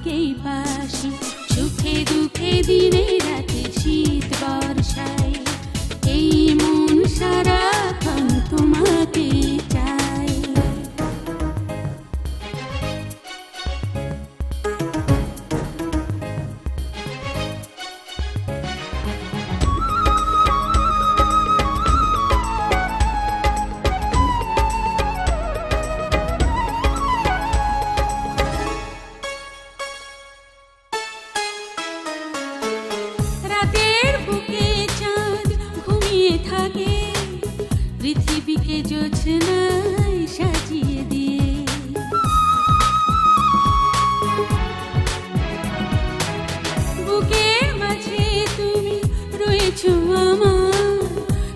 তোমাকেই বাসি। সুখে দুঃখে দিনের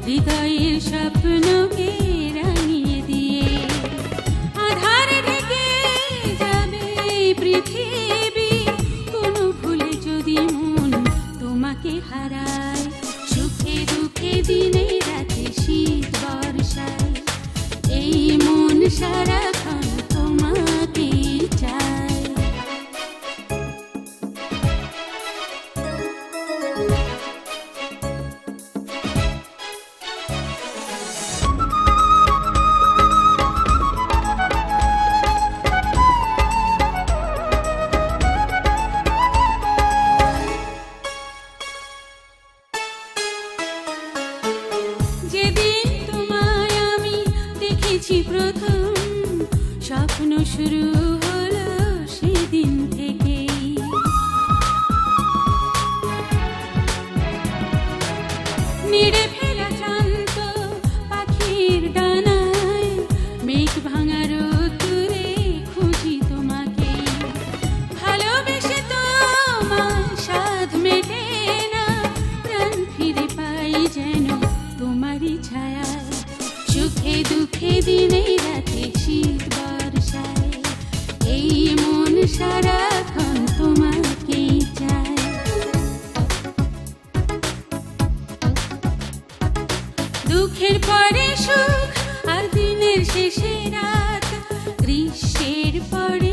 হৃদয়ের স্বপ্নকে রাঙিয়ে দিয়ে। কোনো যদি তোমাকে হারায় সুখে দুঃখে দিনে রাতে শীত বর্ষায়। এই মন সারাক্ষণ দেখেছি প্রথম স্বপ্ন শুরু হলো দুঃখে দিনে রাতে শীত বর্ষায়, এই মন সারাক্ষণ তোমাকেই চায়। দুঃখের পরে সুখ আর দিনের শেষে রাত, গ্রীষ্মের পরে